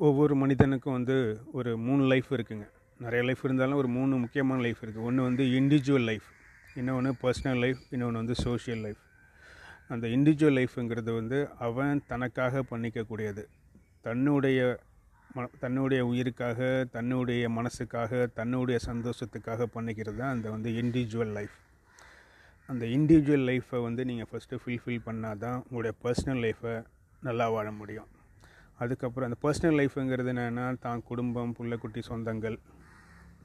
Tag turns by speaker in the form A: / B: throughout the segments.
A: ஒவ்வொரு மனிதனுக்கும் வந்து ஒரு மூணு லைஃப் இருக்குங்க. நிறைய லைஃப் இருந்தாலும் ஒரு மூணு முக்கியமான லைஃப் இருக்குது ஒன்று வந்து இண்டிவிஜுவல் லைஃப் இன்னொன்று பர்சனல் லைஃப் இன்னொன்று வந்து சோஷியல் லைஃப் அந்த இண்டிவிஜுவல் லைஃப்புங்கிறது வந்து அவன் தனக்காக பண்ணிக்கக்கூடியது. தன்னுடைய ம தன்னுடைய உயிருக்காக தன்னுடைய மனசுக்காக தன்னுடைய சந்தோஷத்துக்காக பண்ணிக்கிறது தான் அந்த வந்து இண்டிவிஜுவல் லைஃப் அந்த இண்டிவிஜுவல் லைஃப்பை வந்து நீங்கள் ஃபஸ்ட்டு ஃபுல்ஃபில் பண்ணால் தான் உங்களுடைய பர்சனல் லைஃப்பை நல்லா வாழ முடியும். அதுக்கப்புறம் அந்த பர்சனல் லைஃப்புங்கிறது என்னென்னா தான் குடும்பம் புள்ளக்குட்டி சொந்தங்கள்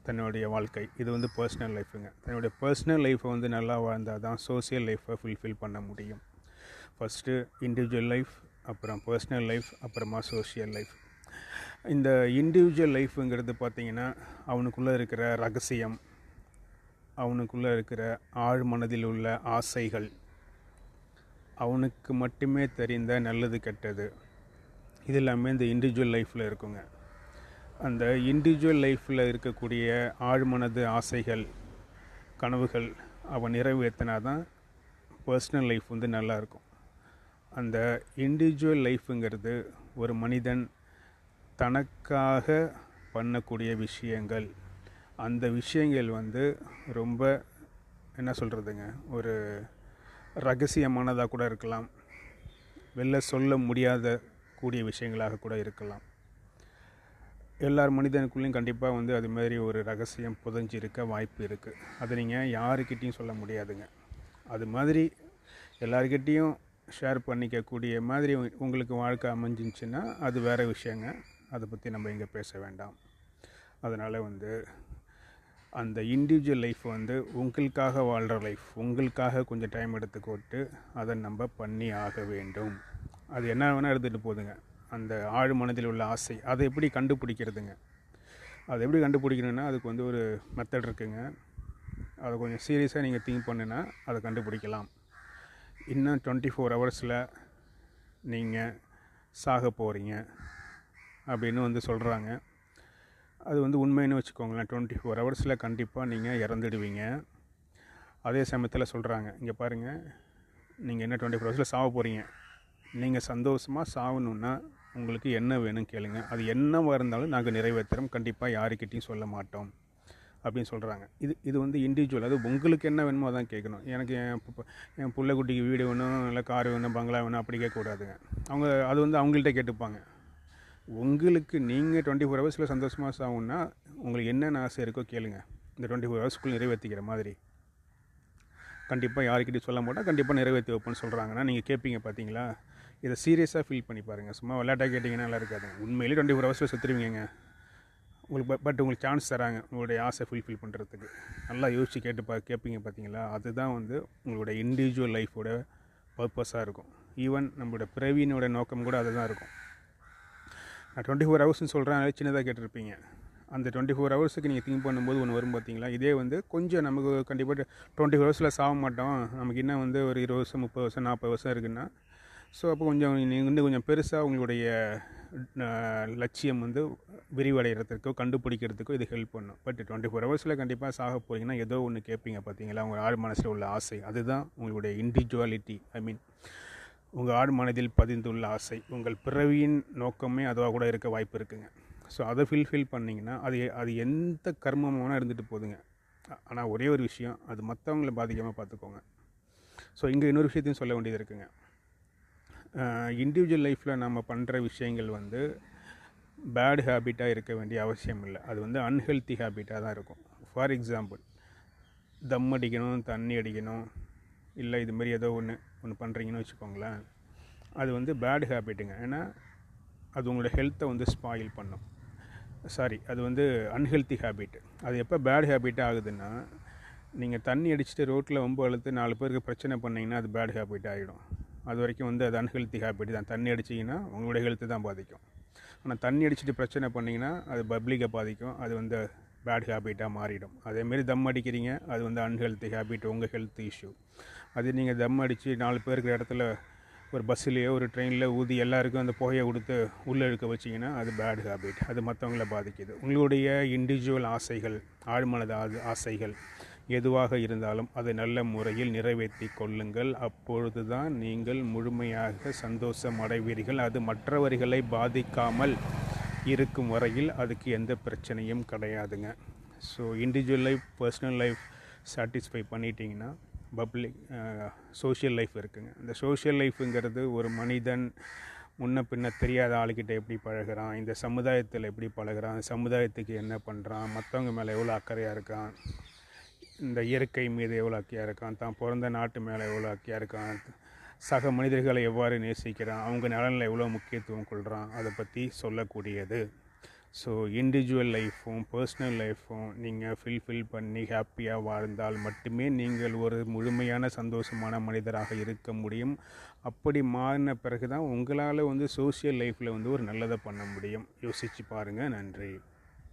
A: தன்னுடைய வாழ்க்கை. இது வந்து பர்சனல் லைஃபுங்க தன்னுடைய பர்சனல் லைஃப்பை வந்து நல்லா வாழ்ந்தால் தான் சோசியல் லைஃப்பை ஃபுல்ஃபில் பண்ண முடியும். ஃபஸ்ட்டு இண்டிவிஜுவல் லைஃப் அப்புறம் பர்சனல் லைஃப் அப்புறமா சோஷியல் லைஃப் இந்த இண்டிவிஜுவல் லைஃப்புங்கிறது பார்த்திங்கன்னா அவனுக்குள்ளே இருக்கிற ரகசியம் அவனுக்குள்ளே இருக்கிற ஆழ் மனதில் உள்ள ஆசைகள் அவனுக்கு மட்டுமே தெரிந்த நல்லது கெட்டது. இது எல்லாமே இந்த இண்டிவிஜுவல் லைஃப்பில் இருக்குங்க. அந்த இண்டிவிஜுவல் லைஃப்பில் இருக்கக்கூடிய ஆழ்மனது ஆசைகள் கனவுகள் அவன் நிறைவேற்றினா தான் பர்சனல் லைஃப் வந்து நல்லாயிருக்கும் அந்த இண்டிவிஜுவல் லைஃப்புங்கிறது ஒரு மனிதன் தனக்காக பண்ணக்கூடிய விஷயங்கள். அந்த விஷயங்கள் வந்து ரொம்ப என்ன சொல்கிறதுங்க ஒரு ரகசியமானதாக கூட இருக்கலாம். வெளில சொல்ல முடியாத கூடிய விஷயங்களாக கூட இருக்கலாம். எல்லார் மனிதனுக்குள்ளேயும் கண்டிப்பாக வந்து அது மாதிரி ஒரு ரகசியம் புதஞ்சு இருக்க வாய்ப்பு இருக்குது அதை நீங்கள் யாருக்கிட்டேயும் சொல்ல முடியாதுங்க. அது மாதிரி எல்லாருக்கிட்டேயும் ஷேர் பண்ணிக்கக்கூடிய மாதிரி உங்களுக்கு வாழ்க்கை அமைஞ்சிச்சுன்னா அது வேறு விஷயங்க. அதை பற்றி நம்ம இங்கே பேச வேண்டாம். அதனால் வந்து அந்த இண்டிவிஜுவல் லைஃப் வந்து உங்களுக்காக வாழ்கிற லைஃப் உங்களுக்காக கொஞ்சம் டைம் எடுத்துக்கோட்டு அதை நம்ம பண்ணி ஆக வேண்டும். அது என்ன வேணால் எடுத்துகிட்டு போதுங்க. அந்த ஆழ் மனதில் உள்ள ஆசை அதை எப்படி கண்டுபிடிக்கிறதுங்க? அதை எப்படி கண்டுபிடிக்கணுன்னா அதுக்கு வந்து ஒரு மெத்தட் இருக்குங்க. அதை கொஞ்சம் சீரியஸாக நீங்கள் திங்க் பண்ணுன்னா அதை கண்டுபிடிக்கலாம். இன்னும் டுவெண்ட்டி ஃபோர் ஹவர்ஸில் நீங்கள் சாக போகிறீங்க அப்படின்னு வந்து சொல்கிறாங்க அது வந்து உண்மைன்னு வச்சுக்கோங்களேன். டுவெண்ட்டி ஃபோர் ஹவர்ஸில் கண்டிப்பாக நீங்கள் இறந்துடுவீங்க. அதே சமயத்தில் சொல்கிறாங்க இங்கே பாருங்கள் நீங்கள் என்ன டுவெண்ட்டி ஃபோர் ஹவர்ஸில் சாக போகிறீங்க நீங்கள் சந்தோஷமாக சாகணுன்னா உங்களுக்கு என்ன வேணும் கேளுங்க. அது என்னவாக இருந்தாலும் நாங்கள் நிறைவேற்றுறோம் கண்டிப்பாக யாருக்கிட்டையும் சொல்ல மாட்டோம். அப்படின்னு சொல்கிறாங்க இது இது வந்து இண்டிவிஜுவல் அது உங்களுக்கு என்ன வேணுமோ அதான் கேட்கணும். எனக்கு என் என் பிள்ளைக்குட்டிக்கு வீடு வேணும் இல்லை கார் வேணும் பங்களா வேணும் அப்படி கேட்கக்கூடாதுங்க. அவங்க அது வந்து அவங்கள்ட்ட கேட்டுப்பாங்க. உங்களுக்கு நீங்கள் டுவெண்ட்டி ஃபோர் ஹவர்ஸில் சந்தோஷமாக சாகுன்னா உங்களுக்கு என்னென்ன ஆசை இருக்கோ கேளுங்க. இந்த டுவெண்ட்டி ஃபோர் ஹவர்ஸ்க்குள்ளே நிறைவேற்றிக்கிற மாதிரி. கண்டிப்பாக யாருக்கிட்டையும் சொல்ல மாட்டோம். கண்டிப்பாக நிறைவேற்றி வைப்போம்னு சொல்கிறாங்கன்னா நீங்கள் கேட்பீங்க பார்த்தீங்களா இதை சீரியஸாக ஃபீல் பண்ணி பாருங்கள் சும்மா விளையாட்டாக கேட்டிங்கன்னா நல்லா இருக்காது. உண்மையிலே டுவெண்ட்டி ஃபோர் ஹவர்ஸில் செத்துருவீங்க உங்களுக்கு பட் பட் உங்களுக்கு சான்ஸ் தராங்க. உங்களுடைய ஆசை ஃபுல்ஃபில் பண்ணுறதுக்கு நல்லா யோசிச்சு கேட்டு பா கேட்பீங்க பார்த்தீங்களா அதுதான் வந்து உங்களுடைய இண்டிவிஜுவல் லைஃபோட பர்பஸாக இருக்கும். ஈவன் நம்மளோட பிறவியினோட நோக்கம் கூட அதுதான் இருக்கும். நான் டுவெண்ட்டி ஃபோர் ஹவர்ஸ்னு சொல்கிறேன் சின்னதாக கேட்டிருப்பீங்க. அந்த டுவெண்ட்டி ஃபோர் ஹவர்ஸுக்கு நீங்கள் திங்க் பண்ணும்போது ஒன்று வரும் பார்த்தீங்களா இதே வந்து கொஞ்சம் நமக்கு கண்டிப்பாக டுவெண்ட்டி ஃபோர் ஹவர்ஸில் சாக மாட்டோம். நமக்கு இன்னும் வந்து ஒரு இருபது வருஷம் முப்பது வருஷம் நாற்பது வருஷம் இருக்குன்னா ஸோ அப்போ கொஞ்சம் நீங்கள் இன்னும் கொஞ்சம் பெருசாக உங்களுடைய லட்சியம் வந்து விரிவடைகிறதுக்கோ கண்டுபிடிக்கிறதுக்கோ இது ஹெல்ப் பண்ணும். பட் டுவெண்ட்டி ஃபோர் ஹவர்ஸில் கண்டிப்பாக சாக போகிறீங்கன்னா ஏதோ ஒன்று கேட்பீங்க பார்த்தீங்களா உங்கள் ஆழ் மனசில் உள்ள ஆசை. அதுதான் உங்களுடைய இண்டிவிஜுவாலிட்டி ஐ மீன் உங்கள் ஆழ் மனதில் பதிந்துள்ள ஆசை. உங்கள் பிறவியின் நோக்கமே அதுவாக கூட இருக்க வாய்ப்பு இருக்குங்க. ஸோ அதை ஃபில்ஃபில் பண்ணிங்கன்னா அது அது எந்த கர்மமான இருந்துட்டு போகுதுங்க ஆனால் ஒரே ஒரு விஷயம் அது மற்றவங்களை பாதிக்காமல் பார்த்துக்கோங்க ஸோ இங்கே இன்னொரு விஷயத்தையும் சொல்ல வேண்டியது இருக்குங்க. இண்டிவிஜுவல் லைஃப்பில் நம்ம பண்ணுற விஷயங்கள் வந்து பேட் ஹேபிட்டாக இருக்க வேண்டிய அவசியம் இல்லை. அது வந்து அன்ஹெல்த்தி ஹேபிட்டாக தான் இருக்கும். ஃபார் எக்ஸாம்பிள் தம் அடிக்கணும் தண்ணி அடிக்கணும் இல்லை இதுமாரி ஏதோ ஒன்று ஒன்று பண்ணுறீங்கன்னு வச்சுக்கோங்களேன். அது வந்து பேட் ஹேபிட்டுங்க ஏன்னா அது உங்களோட ஹெல்த்தை வந்து ஸ்பாயில் பண்ணும். சாரி அது வந்து அன்ஹெல்த்தி ஹேபிட் அது எப்போ பேட் ஹேபிட்டாக ஆகுதுன்னா நீங்கள் தண்ணி அடிச்சுட்டு ரோட்டில் ரொம்ப அழுத்து நாலு பேருக்கு பிரச்சனை பண்ணிங்கன்னா அது பேட் ஹேபிட் ஆகிடும் அது வரைக்கும் வந்து அது அன்ஹெல்த்தி ஹேபிட் தான். தண்ணி அடிச்சிங்கன்னா உங்களுடைய ஹெல்த்து தான் பாதிக்கும். ஆனால் தண்ணி அடிச்சுட்டு பிரச்சனை பண்ணிங்கன்னா அது பப்ளிக்கை பாதிக்கும். அது வந்து பேட் ஹேபிட்டாக மாறிடும். அதேமாரி தம் அடிக்கிறீங்க அது வந்து அன்ஹெல்த்தி ஹேபிட் உங்கள் ஹெல்த் இஷ்யூ அது நீங்கள் தம் அடித்து நாலு பேர் இருக்கிற இடத்துல ஒரு பஸ்ஸுலேயோ ஒரு ட்ரெயினில் ஊதி எல்லாருக்கும் அந்த புகையை கொடுத்து உள்ளே இழுக்க வச்சிங்கன்னா அது பேட் ஹேபிட் அது மற்றவங்கள பாதிக்குது. உங்களுடைய இண்டிவிஜுவல் ஆசைகள் ஆழ்மனது ஆ- ஆசைகள் எதுவாக இருந்தாலும் அதை நல்ல முறையில் நிறைவேற்றி கொள்ளுங்கள். அப்பொழுதுதான் நீங்கள் முழுமையாக சந்தோஷம் அடைவீர்கள் அது மற்றவர்களை பாதிக்காமல் இருக்கும் வரையில் அதுக்கு எந்த பிரச்சனையும் கிடையாதுங்க. So individual life personal life satisfy பண்ணிட்டீங்கன்னா பப்ளிக் சோஷியல் லைஃப் இருக்குங்க. இந்த சோஷியல் லைஃப்புங்கிறது ஒரு மனிதன் முன்ன பின்ன தெரியாத ஆளுக்கிட்ட எப்படி பழகுறான்? இந்த சமுதாயத்தில் எப்படி பழகுறான்? சமுதாயத்துக்கு என்ன பண்ணுறான் மற்றவங்க மேலே எவ்வளோ அக்கறையாக இருக்கான்? இந்த இயற்கை மீது எவ்வளோ அக்கியாக இருக்கான்? தான் பிறந்த நாட்டு மேலே எவ்வளோ அக்கியாக இருக்கான்? சக மனிதர்களை எவ்வாறு நேசிக்கிறான்? அவங்க நலனில் எவ்வளோ முக்கியத்துவம் கொள்கிறான் அதை பற்றி சொல்லக்கூடியது. ஸோ இண்டிவிஜுவல் லைஃப்பும் பர்சனல் லைஃப்பும் நீங்கள் ஃபில்ஃபில் பண்ணி ஹாப்பியாக வாழ்ந்தால் மட்டுமே நீங்கள் ஒரு முழுமையான சந்தோஷமான மனிதராக இருக்க முடியும். அப்படி மாறின பிறகு தான் உங்களால் வந்து சோஷியல் லைஃப்பில் வந்து ஒரு நல்லதை பண்ண முடியும். யோசித்து பாருங்கள் நன்றி.